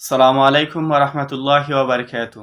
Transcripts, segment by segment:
সালামু আলাইকুম রহমতুল্লাহ বারকাত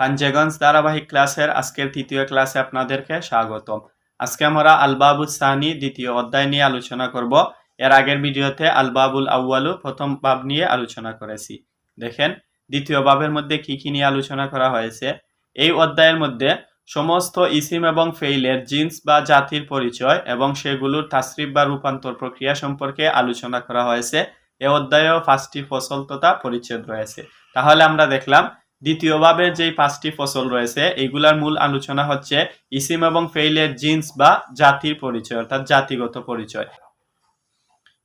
পাঞ্জেগঞ্জ ধারাবাহিক ক্লাসের আজকের তৃতীয় ক্লাসে আপনাদেরকে স্বাগতম। আজকে আমরা আলবাবুল সানি দ্বিতীয় অধ্যায় নিয়ে আলোচনা করব। এর আগের ভিডিওতে আলবাবুল আউয়ালু প্রথম বাব নিয়ে আলোচনা করেছি। দেখেন, দ্বিতীয় বাবের মধ্যে কি কি নিয়ে আলোচনা করা হয়েছে? এই অধ্যায়ের মধ্যে সমস্ত ইসিম এবং ফেইলের জিন্স বা জাতির পরিচয় এবং সেগুলোর তাসরিফ বা রূপান্তর প্রক্রিয়া সম্পর্কে আলোচনা করা হয়েছে। এ অধ্যায়েও পাঁচটি ফসল তথা পরিচ্ছেদ রয়েছে। তাহলে আমরা দেখলাম দ্বিতীয় ভাবের যেই পাঁচটি ফসল রয়েছে এইগুলার মূল আলোচনা হচ্ছে ইসিম এবং ফেইলের জিন্স বা জাতির পরিচয়, অর্থাৎ জাতিগত পরিচয়।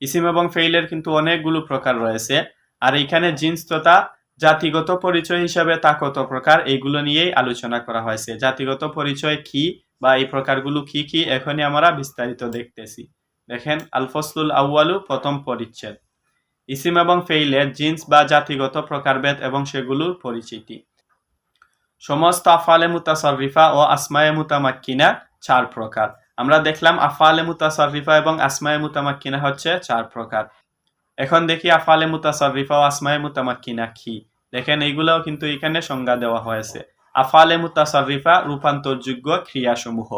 ইসিম এবং ফেইলের কিন্তু অনেকগুলো প্রকার রয়েছে, আর এখানে জিন্স তথা জাতিগত পরিচয় হিসাবে তা কত প্রকার এইগুলো নিয়েই আলোচনা করা হয়েছে। জাতিগত পরিচয় কি বা এই প্রকারগুলো কি কি, এখনই আমরা বিস্তারিত দেখতেছি। দেখেন, আলফসলুল আউয়ালু, প্রথম পরিচ্ছেদ। ইসিম এবং ফেইলের জিন্স বা জাতিগত প্রকারভেদ এবং সেগুলোর পরিচিতি। সমস্ত আফালে মুতাসরিফা ও আসমায়ে মুতামাক্কিনা চার প্রকার। আমরা দেখলাম আফালে মুতাসরিফা এবং আসমায়ে মুতামাক্কিনা হচ্ছে চার প্রকার। এখন দেখি আফালে মুতাসরিফা ও আসমায়ে মুতামাক্কিনা কি। দেখেন, এইগুলোও কিন্তু এখানে সংজ্ঞা দেওয়া হয়েছে। আফালে মুতাসরিফা রূপান্তরযোগ্য ক্রিয়াসমূহ।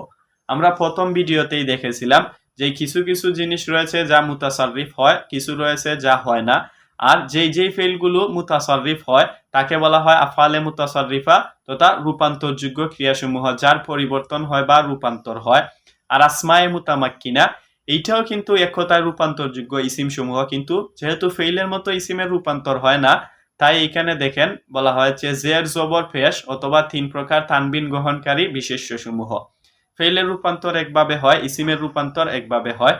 আমরা প্রথম ভিডিওতেই দেখেছিলাম যে কিছু কিছু জিনিস রয়েছে যা মুতাসারিফ হয়, কিছু রয়েছে যা হয় না। আর যেই যেই ফেলগুলো মুতাসারিফ হয়, তাকে বলা হয় আফালে মুতাসারিফা তথা রূপান্তরযোগ্য ক্রিয়াসমূহ, যার পরিবর্তন হয় বা রূপান্তর হয়। আর আসমায়ে মুতামাক্কিনা, এইটাও কিন্তু একতায় রূপান্তরযোগ্য ইসিম সমূহ কিন্তু যেহেতু ফেইলের মতো ইসিমের রূপান্তর হয় না, তাই এখানে দেখেন বলা হয়েছে, জের জবর ফেস অথবা তিন প্রকার তানবিন গ্রহণকারী বিশেষ্য সমূহ ফেইলের রূপান্তর একভাবে হয়, ইসিমের রূপান্তর একভাবে হয়।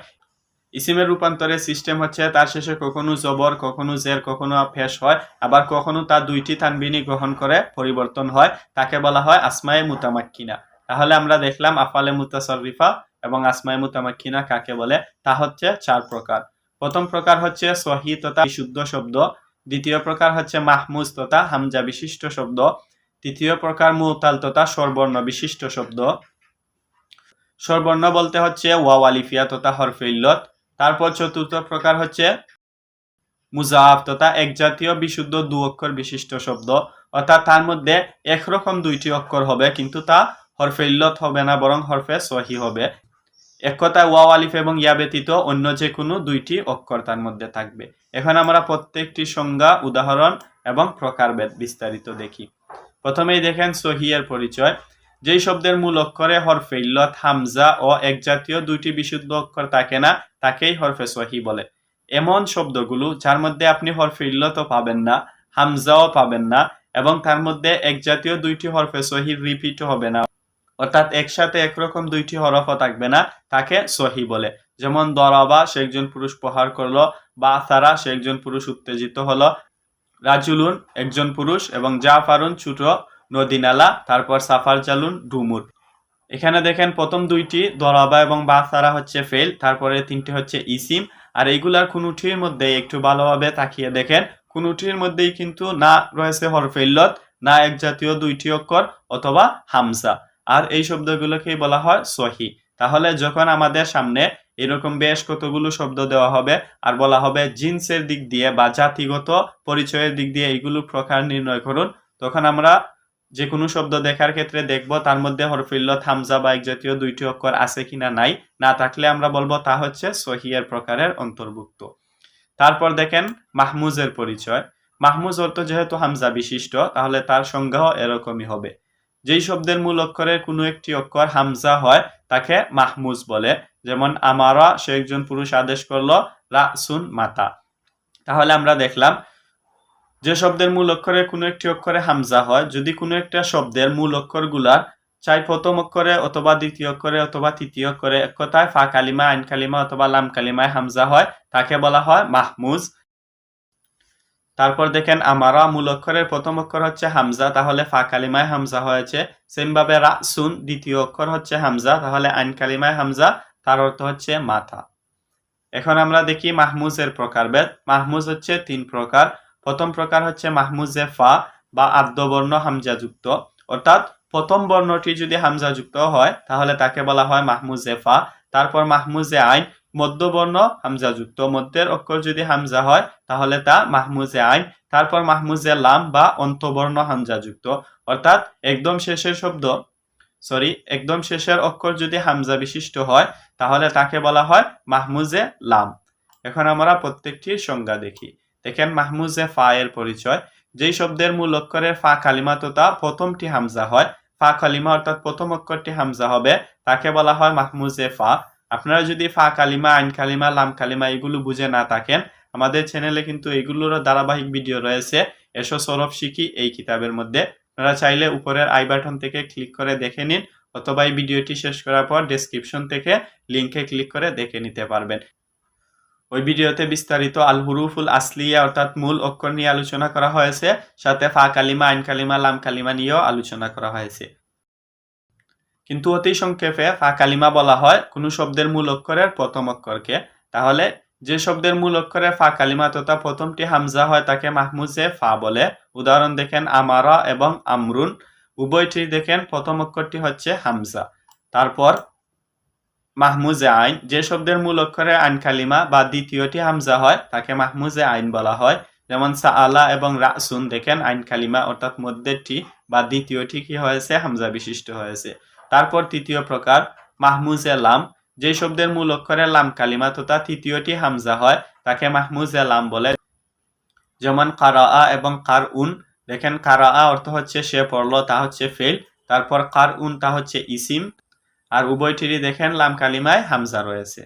ইসিমের রূপান্তরের সিস্টেম হচ্ছে তার শেষে কখনো জবর, কখনো জের, কখনো ফেস হয়, আবার কখনো তার দুইটি তানবিনী গ্রহণ করে পরিবর্তন হয়। তাকে বলা হয় আসমায়ে মুতামাক্কিনা। তাহলে আমরা দেখলাম আফালে মুতাসরিফা এবং আসমায়ে মুতামাক্কিনা কাকে বলে? তা হচ্ছে চার প্রকার। প্রথম প্রকার হচ্ছে সহি তথা বিশুদ্ধ শব্দ। দ্বিতীয় প্রকার হচ্ছে মাহমুজ তথা হামজা বিশিষ্ট শব্দ। তৃতীয় প্রকার মুতাল তথা স্বরবর্ণ বিশিষ্ট শব্দ। স্বরবর্ণ বলতে হচ্ছে ওয়া আলিফিয়া তথা হরফে ইল্লত তারপর চতুর্থ প্রকার হচ্ছে মুজাফ তথা এক জাতীয় বিশুদ্ধ দু অক্ষর বিশিষ্ট শব্দ। অর্থাৎ তার মধ্যে একরকম দুইটি অক্ষর হবে, কিন্তু তা হরফে ইল্লত হবে না, বরং হরফে সহি হবে। এক কথায় ওয়াও আলিফ এবং ইয়া ব্যতীত অন্য যে কোনো দুইটি অক্ষর তার মধ্যে থাকবে। এখন আমরা প্রত্যেকটি সংজ্ঞা, উদাহরণ এবং প্রকারভেদ বিস্তারিত দেখি। প্রথমেই দেখেন সহিয়ের পরিচয়। যেই শব্দের মূল অক্ষরে হরফে ইল্লত হামজা ও এক জাতীয় দুইটি বিশুদ্ধ অক্ষর থাকে না, তাকেই হরফে সহি বলে। এমন শব্দগুলো যার মধ্যে আপনি হরফে ইল্লতও পাবেন না, হামজাও পাবেন না এবং তার মধ্যে এক জাতীয় দুইটি হরফে সহি রিপিটও হবে না। অর্থাৎ একসাথে একরকম দুইটি হরফও থাকবে না, তাকে সহি বলে। যেমন দরাবা, সে একজন পুরুষ প্রহার করল, বা সারা সে একজন পুরুষ উত্তেজিত হলো। রাজুলুন, একজন পুরুষ এবং জাফারুন ছোট নদী নালা, তারপর সাফার চালুন, ডুমুর। এখানে দেখেন প্রথম দুইটি দরাবা এবং বাসারা হচ্ছে ফেল, তারপরে তিনটি হচ্ছে ইসিম। আর এইগুলার কোনোটির মধ্যে একটু ভালোভাবে তাকিয়ে দেখেন, কোনোটির মধ্যেই কিন্তু না রয়েছে হরফেল্লত না এক জাতীয় দুইটি অক্ষর অথবা হামসা। আর এই শব্দগুলোকেই বলা হয় সহি। তাহলে যখন আমাদের সামনে এরকম বেশ কতগুলো শব্দ দেওয়া হবে, আর বলা হবে জিন্সের দিক দিয়ে বা জাতিগত পরিচয়ের দিক দিয়ে এইগুলো প্রকার নির্ণয় করুন, তখন আমরা যে কোনো শব্দ দেখার ক্ষেত্রে দেখব তার মধ্যে হরফিল্লত, হামজা বা এক জাতীয় দুইটি অক্ষর আছে কিনা নাই। না থাকলে আমরা বলব তা হচ্ছে সহিয়ের প্রকারের অন্তর্ভুক্ত। তারপর দেখেন মাহমুজের পরিচয়। মাহমুজ অর্থ যেহেতু হামজা বিশিষ্ট, তাহলে তার সংজ্ঞাও এরকমই হবে। যেই শব্দের মূল অক্ষরের কোনো একটি অক্ষর হামজা হয়, তাকে মাহমুজ বলে। যেমন, আমারা সে একজন পুরুষ আদেশ করল, রাসুন মাতা। তাহলে আমরা দেখলাম যে শব্দের মূল অক্ষরে কোনো একটি অক্ষরে হামজা হয়, যদি কোনো একটা শব্দের মূল অক্ষরগুলার চাই প্রথম অক্ষরে অথবা দ্বিতীয় অক্ষরে অথবা তৃতীয় অক্ষরে এক কথায় ফা কালিমা, আইন কালিমা অথবা লাম কালিমায় হামজা হয়, তাকে বলা হয় মাহমুজ। তারপর দেখেন, আমারা মূল অক্ষরের প্রথম অক্ষর হচ্ছে হামজা, তাহলে ফা কালিমায় হামজা হয়েছে। সেমভাবে রাসুন, দ্বিতীয় অক্ষর হচ্ছে হামজা, তাহলে আইন কালিমায় হামজা, তার অর্থ হচ্ছে মাথা। এখন আমরা দেখি মাহমুজের প্রকারভেদ। মাহমুজ হচ্ছে তিন প্রকার। প্রথম প্রকার হচ্ছে মাহমুজে ফা বা আদ্যবর্ণ হামজাযুক্ত। অর্থাৎ প্রথম বর্ণটি যদি হামজাযুক্ত হয়, তাহলে তাকে বলা হয় মাহমুজে ফা তারপর মাহমুজে আইন, মধ্যবর্ণ হামজাযুক্ত। মধ্যের অক্ষর যদি হামজা হয়, তাহলে তা মাহমুজে আইন। তারপর মাহমুজে লাম বা অন্তবর্ণ হামজাযুক্ত। অর্থাৎ একদম শেষের শব্দ, সরি, একদম শেষের অক্ষর যদি হামজা বিশিষ্ট হয়, তাহলে তাকে বলা হয় মাহমুজে লাম। এখন আমরা প্রত্যেকটির সংজ্ঞা দেখি। দেখেন মাহমুজে ফা এর পরিচয়, যেই শব্দের মূল অক্ষরের ফা কালিমা তো তথা প্রথমটি হামজা হয়। ফা কালিমা অর্থাৎ প্রথম অক্ষরটি হামজা হবে, তাকে বলা হয় মাহমুজে ফা। আপনারা যদি ফা কালিমা, আইন কালিমা, লাম কালিমা এগুলো বুঝে না থাকেন, আমাদের চ্যানেলে কিন্তু এগুলোরও ধারাবাহিক ভিডিও রয়েছে। এসো সরব শিখি এই কিতাবের মধ্যে। আপনারা চাইলে উপরের আই বাটন থেকে ক্লিক করে দেখে নিন, অথবা এই ভিডিওটি শেষ করার পর ডেসক্রিপশন থেকে লিঙ্কে ক্লিক করে দেখে নিতে পারবেন। ওই ভিডিওতে বিস্তারিত আল হুরুফুল আসলিয়া অর্থাৎ মূল অক্ষর নিয়ে আলোচনা করা হয়েছে, সাথে ফা কালিমা, আইন কালিমা, লাম কালিমা নিয়েও আলোচনা করা হয়েছে। কিন্তু অতি সংক্ষেপে ফা কালিমা বলা হয় কোনো শব্দের মূল অক্ষরের প্রথম অক্ষরকে। তাহলে যে শব্দের মূল অক্ষরে ফা কালিমা তথা প্রথমটি হামজা হয় তাকে মাহমুজে ফা বলে। উদাহরণ দেখেন, আমারা এবং আমরুন। উভয়টি দেখেন, প্রথম অক্ষরটি হচ্ছে হামজা। তারপর মাহমুজে আইন, যে শব্দের মূল অক্ষরে আইন কালিমা বা দ্বিতীয়টি হামজা হয়, তাকে মাহমুজে আইন বলা হয়। যেমন সাআলা এবং রাসুন দেখেন, আইন কালিমা অর্থাৎ মধ্যেরটি বা দ্বিতীয়টি কি হয়েছে? হামজা বিশিষ্ট হয়েছে। তারপর তৃতীয় প্রকার, মাহমুজে লাম, যে শব্দের মূল অক্ষরে লাম কালিমা তথা তৃতীয়টি হামজা হয়, তাকে মাহমুজে লাম বলে। যেমন কারা এবং কার উন দেখেন কারা অর্থ হচ্ছে সে পড়ল, তা হচ্ছে ফেল। তারপর কার উন তা হচ্ছে ইসিম। আর উভয়টিরই দেখেন লাম কালিমায় হামজা রয়েছে।